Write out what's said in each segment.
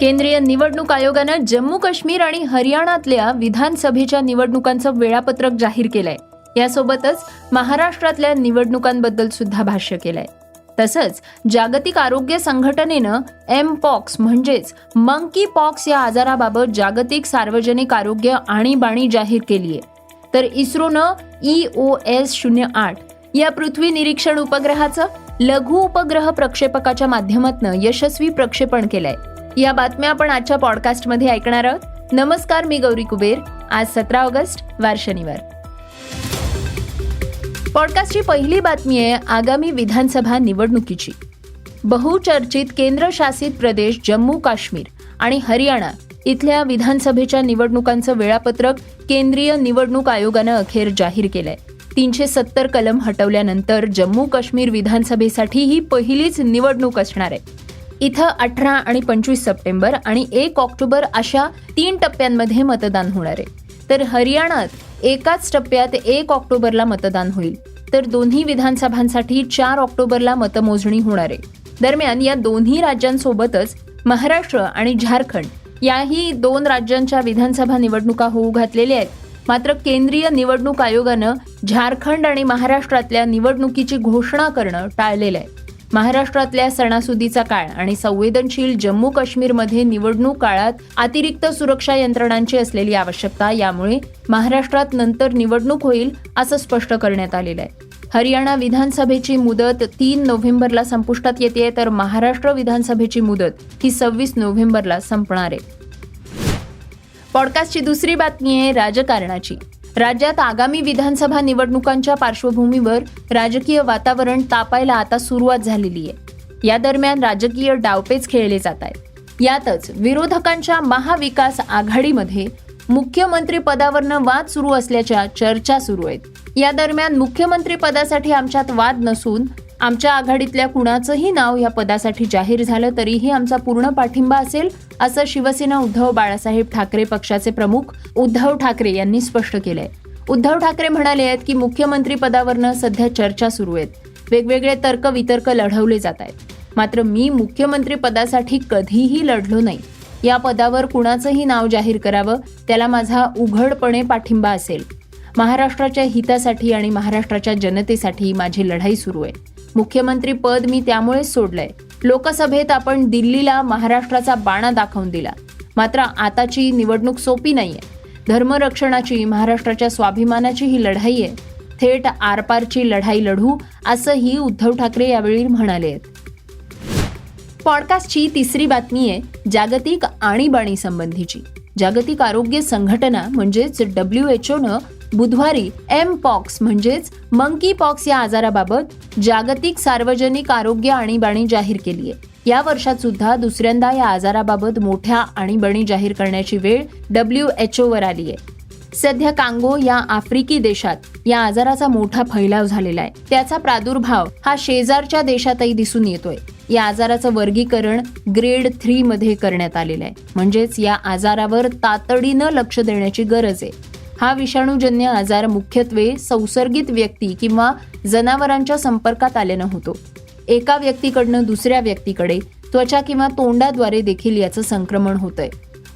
केंद्रीय निवडणूक आयोगानं जम्मू काश्मीर आणि हरियाणातल्या विधानसभेच्या निवडणुकांचं वेळापत्रक जाहीर केलंय. यासोबतच महाराष्ट्रातल्या निवडणुकांबद्दल सुद्धा भाष्य केलंय. तसंच जागतिक आरोग्य संघटनेनं एम पॉक्स म्हणजेच मंकी पॉक्स या आजाराबाबत जागतिक सार्वजनिक आरोग्य आणीबाणी जाहीर केली आहे तर इस्रोनं ई ओ एस शून्य आठ या पृथ्वी निरीक्षण उपग्रहाचं लघु उपग्रह प्रक्षेपकाच्या माध्यमातून यशस्वी प्रक्षेपण केलंय. या बातम्या आपण आजच्या पॉडकास्टमध्ये ऐकणार आहोत. नमस्कार मी गौरी कुबेर. आज सतरा ऑगस्ट वार शनिवार. पॉडकास्टची पहिली बातमी आहे आगामी विधानसभा निवडणुकीची. बहुचर्चित केंद्रशासित प्रदेश जम्मू काश्मीर आणि हरियाणा इथल्या विधानसभेच्या निवडणुकांचं वेळापत्रक केंद्रीय निवडणूक आयोगानं अखेर जाहीर केलंय. तीनशे सत्तर कलम हटवल्यानंतर जम्मू काश्मीर विधानसभेसाठी ही पहिलीच निवडणूक असणार आहे. इथं अठरा आणि पंचवीस सप्टेंबर आणि एक ऑक्टोबर अशा तीन टप्प्यांमध्ये मतदान होणार आहे. तर हरियाणात एकाच टप्प्यात एक ऑक्टोबरला मतदान होईल. तर दोन्ही विधानसभांसाठी चार ऑक्टोबरला मतमोजणी होणार आहे. दरम्यान या दोन्ही राज्यांसोबतच महाराष्ट्र आणि झारखंड याही दोन राज्यांच्या विधानसभा निवडणुका होऊ घातलेल्या आहेत. मात्र केंद्रीय निवडणूक आयोगानं झारखंड आणि महाराष्ट्रातल्या निवडणुकीची घोषणा करणं टाळलेलं आहे. महाराष्ट्रातल्या सणासुदीचा काळ आणि संवेदनशील जम्मू काश्मीरमध्ये निवडणूक काळात अतिरिक्त सुरक्षा यंत्रणांची असलेली आवश्यकता यामुळे महाराष्ट्रात नंतर निवडणूक होईल असं स्पष्ट करण्यात आलेलं आहे. हरियाणा विधानसभेची मुदत तीन नोव्हेंबरला संपुष्टात येते तर महाराष्ट्र विधानसभेची मुदत ही सव्वीस नोव्हेंबरला संपणार आहे. पॉडकास्टची दुसरी बातमी आहे राजकारणाची. राज्यात आगामी विधानसभा निवडणुकांच्या पार्श्वभूमीवर राजकीय वातावरण तापायला आता सुरुवात झालेली आहे. या दरम्यान राजकीय डावपेच खेळले जात आहेत. यातच विरोधकांच्या महाविकास आघाडीमध्ये मुख्यमंत्री पदावरनं वाद सुरू असल्याच्या चर्चा सुरू आहेत. या दरम्यान मुख्यमंत्री पदासाठी आमच्यात वाद नसून आमच्या आघाडीतल्या कुणाचंही नाव या पदासाठी जाहीर झालं तरीही आमचा पूर्ण पाठिंबा असेल असं शिवसेना उद्धव बाळासाहेब ठाकरे पक्षाचे प्रमुख उद्धव ठाकरे यांनी स्पष्ट केलंय. उद्धव ठाकरे म्हणाले आहेत की मुख्यमंत्री पदावरनं सध्या चर्चा सुरू आहेत. वेगवेगळे तर्क वितर्क लढवले जात आहेत. मात्र मी मुख्यमंत्री पदासाठी कधीही लढलो नाही. या पदावर कुणाचंही नाव जाहीर करावं त्याला माझा उघडपणे पाठिंबा असेल. महाराष्ट्राच्या हितासाठी आणि महाराष्ट्राच्या जनतेसाठी माझी लढाई सुरू आहे. मुख्यमंत्री पद मी त्यामुळेच सोडलंय. लोकसभेत आपण दिल्लीला महाराष्ट्राचा बाणा दाखवून दिला. मात्र आताची निवडणूक सोपी नाहीये. धर्मरक्षणाची महाराष्ट्राच्या स्वाभिमानाची ही लढाई आहे. थेट आरपारची लढाई लढू असंही उद्धव ठाकरे यावेळी म्हणाले. आहेत पॉडकास्टची तिसरी बातमी आहे जागतिक आणीबाणी संबंधीची. जागतिक आरोग्य संघटना म्हणजेच डब्ल्यू एच ओनं बुधवारी एम पॉक्स म्हणजेच मंकी पॉक्स या आजाराबाबत जागतिक सार्वजनिक आरोग्य आणीबाणी जाहीर केली आहे या वर्षात सुद्धा दुसऱ्यांदा या आजाराबाबत मोठ्या आणीबाणी जाहीर करण्याची वेळ डब्ल्यू एच वर आली आहे सध्या कांगो या आफ्रिकी देशात या आजाराचा मोठा फैलाव झालेला आहे. त्याचा प्रादुर्भाव हा शेजारच्या देशातही दिसून येतोय. या आजाराचं वर्गीकरण ग्रेड थ्री मध्ये करण्यात आलेलं आहे. म्हणजेच या आजारावर तातडीनं लक्ष देण्याची गरज आहे. हा विषाणूजन्य आजार मुख्यत्वे संसर्गित व्यक्ती किंवा जनावरांच्या संपर्कात आल्यानं होतो. एका व्यक्तीकडनं दुसऱ्या व्यक्तीकडे त्वचा किंवा तोंडाद्वारे देखील याचं संक्रमण होतंय.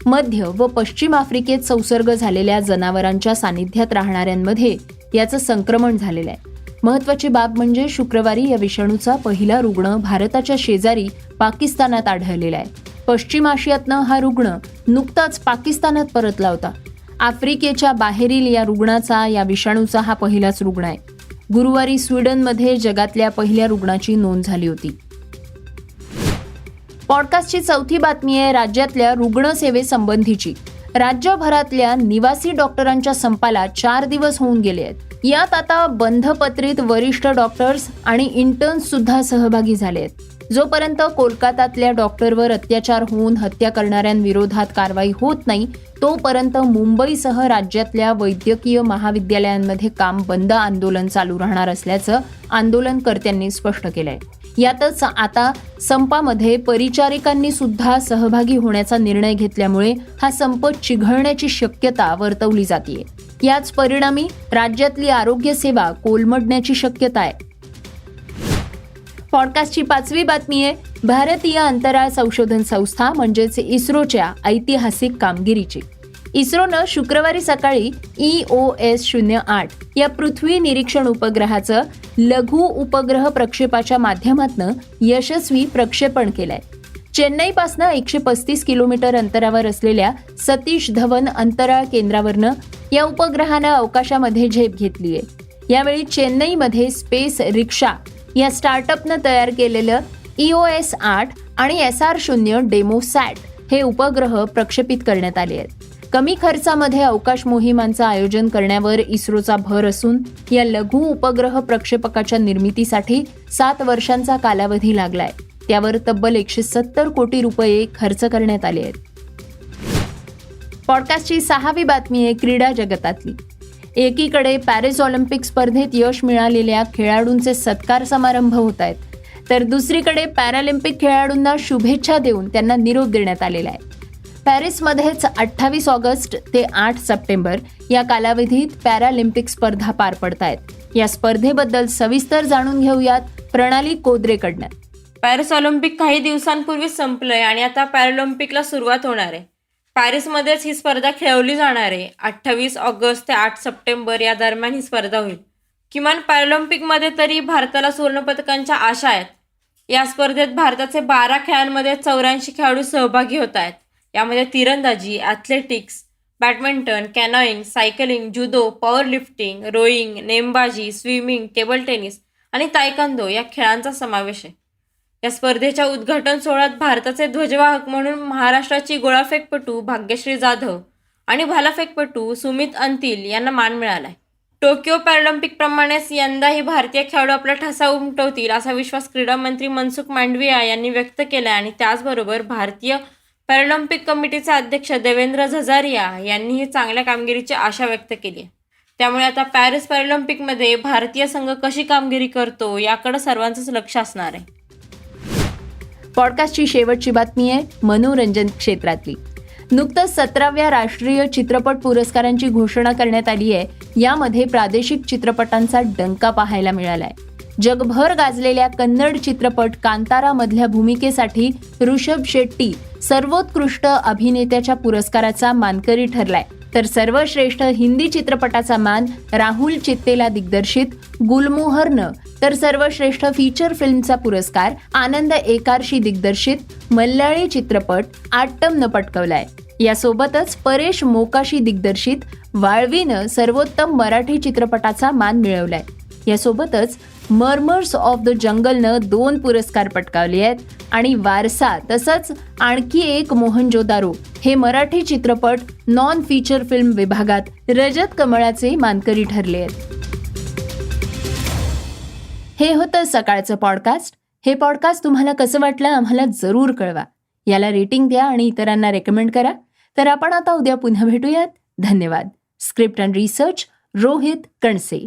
मध्य व पश्चिम आफ्रिकेत संसर्ग झालेल्या जनावरांच्या सानिध्यात राहणाऱ्यांमध्ये याचं संक्रमण झालेलं आहे. महत्वाची बाब म्हणजे शुक्रवारी या विषाणूचा पहिला रुग्ण भारताच्या शेजारी पाकिस्तानात आढळलेला आहे. पश्चिम आशियातनं हा रुग्ण नुकताच पाकिस्तानात परतला होता. आफ्रिकेच्या बाहेरील या रुग्णाचा या विषाणूचा हा पहिलाच रुग्ण आहे. गुरुवारी स्वीडनमध्ये जगातल्या पहिल्या रुग्णाची नोंद झाली होती. पॉडकास्टची चौथी बातमी आहे राज्यातल्या रुग्णसेवेसंबंधीची राज्यभरातल्या निवासी डॉक्टरांच्या संपाला चार दिवस होऊन गेले आहेत. यात आता बंधपत्रित वरिष्ठ डॉक्टर्स आणि इंटर्न्स सुद्धा सहभागी झाले आहेत. जोपर्यंत कोलकातातल्या डॉक्टरवर अत्याचार होऊन हत्या करणाऱ्यांविरोधात कारवाई होत नाही तोपर्यंत मुंबईसह राज्यातल्या वैद्यकीय महाविद्यालयांमध्ये काम बंद आंदोलन चालू राहणार असल्याचं आंदोलनकर्त्यांनी स्पष्ट केलंय. यातच आता संपामध्ये परिचारिकांनी सुद्धा सहभागी होण्याचा निर्णय घेतल्यामुळे हा संप चिघळण्याची शक्यता वर्तवली जाते याच परिणामी राज्यातली आरोग्य सेवा कोलमडण्याची शक्यता आहे. पॉडकास्टची पाचवी बातमी आहे. भारतीय अंतराळ संशोधन संस्था म्हणजेच इस्रोच्या ऐतिहासिक कामगिरीची. इस्रोनं शुक्रवारी सकाळी ई ओ एस शून्य आठ या पृथ्वी निरीक्षण उपग्रहाचं लघु उपग्रह प्रक्षेपाच्या माध्यमातून यशस्वी प्रक्षेपण केलंय. चेन्नईपासनं एकशे पस्तीस किलोमीटर अंतरावर असलेल्या सतीश धवन अंतराळ केंद्रावरनं या उपग्रहानं अवकाशामध्ये झेप घेतली आहे यावेळी चेन्नईमध्ये स्पेस रिक्षा या स्टार्टअपनं तयार केलेलं इओ एस आठ आणि एस आर शून्य डेमो सॅट हे उपग्रह प्रक्षेपित करण्यात आले आहेत. कमी खर्चामध्ये अवकाश मोहिमांचं आयोजन करण्यावर इस्रोचा भर असून या लघु उपग्रह प्रक्षेपकाच्या निर्मितीसाठी सात वर्षांचा कालावधी लागलाय. त्यावर तब्बल एकशे सत्तर कोटी रुपये खर्च करण्यात आले आहेत. पॉडकास्टची सहावी बातमी आहे क्रीडा जगतातली. एकीकडे पॅरिस ऑलिम्पिक स्पर्धेत यश मिळालेल्या खेळाडूंचे सत्कार समारंभ होत आहेत. तर दुसरीकडे पॅरालिम्पिक खेळाडूंना शुभेच्छा देऊन त्यांना निरोप देण्यात आलेला आहे. पॅरिसमध्येच अठ्ठावीस ऑगस्ट ते आठ सप्टेंबर या कालावधीत पॅरालिम्पिक स्पर्धा पार पडत आहेत. या स्पर्धेबद्दल सविस्तर जाणून घेऊयात प्रणाली कोदरेकडनं. पॅरिस ऑलिम्पिक काही दिवसांपूर्वी संपलंय आणि आता पॅरालिम्पिकला सुरुवात होणार आहे. पॅरिसमध्येच ही स्पर्धा खेळवली जाणार आहे. अठ्ठावीस ऑगस्ट ते आठ सप्टेंबर या दरम्यान ही स्पर्धा होईल. किमान पॅरालिम्पिकमध्ये तरी भारताला सुवर्णपदकांच्या आशा आहेत. या स्पर्धेत भारताचे बारा खेळांमध्ये चौऱ्याऐंशी खेळाडू सहभागी होत आहेत. यामध्ये तिरंदाजी athletics badminton canoeing cycling judo power lifting rowing नेमबाजी स्विमिंग टेबल टेनिस आणि तायकांदो या खेळांचा समावेश आहे. या स्पर्धेच्या उद्घाटन सोहळ्यात भारताचे ध्वजवाहक म्हणून महाराष्ट्राची गोळाफेकपटू भाग्यश्री जाधव आणि भालाफेकपटू सुमित अंतिल यांना मान मिळालाय. टोकियो पॅरालिम्पिक प्रमाणेच यंदाही भारतीय खेळाडू आपला ठसा उमटवतील असा विश्वास क्रीडा मंत्री मनसुख मांडविया यांनी व्यक्त केला आणि त्याचबरोबर भारतीय पॅरालिम्पिक कमिटीचे अध्यक्ष देवेंद्र झझारिया यांनीही चांगल्या कामगिरीची आशा व्यक्त केली आहे. त्यामुळे आता पॅरिस पॅरालिम्पिकमध्ये भारतीय संघ कशी कामगिरी करतो याकडे सर्वांचंच लक्ष असणार आहे. पॉडकास्टची शेवटची बातमी आहे मनोरंजन क्षेत्रातली. नुकतंच सतराव्या राष्ट्रीय चित्रपट पुरस्कारांची घोषणा करण्यात आली आहे. यामध्ये प्रादेशिक चित्रपटांचा डंका पाहायला मिळालाय. जगभर गाजलेल्या कन्नड चित्रपट कांतारा मधल्या भूमिकेसाठी ऋषभ शेट्टी सर्वोत्कृष्ट अभिनेत्याच्या पुरस्काराचा मानकरी ठरलाय. तर सर्वश्रेष्ठ हिंदी चित्रपटाचा मान राहुल चित्तेला दिग्दर्शित गुलमोहरनं. तर सर्वश्रेष्ठ फीचर फिल्मचा पुरस्कार आनंद एकारशी दिग्दर्शित मल्याळी चित्रपट आट्टमनं पटकवलाय. यासोबतच परेश मोकाशी दिग्दर्शित वाळवीनं सर्वोत्तम मराठी चित्रपटाचा मान मिळवलाय. यासोबतच मर्मर्स ऑफ द जंगलनं दोन पुरस्कार पटकावले आहेत. आणि वारसा तसंच आणखी एक मोहनजोदारो हे मराठी चित्रपट नॉन फीचर फिल्म विभागात रजत कमळाचे मानकरी ठरले आहेत. हे होतं सकाळचं पॉडकास्ट हे पॉडकास्ट तुम्हाला कसं वाटलं आम्हाला जरूर कळवा. याला रेटिंग द्या आणि इतरांना रेकमेंड करा. तर आपण आता उद्या पुन्हा भेटूयात. धन्यवाद. Script and research Rohit Kanse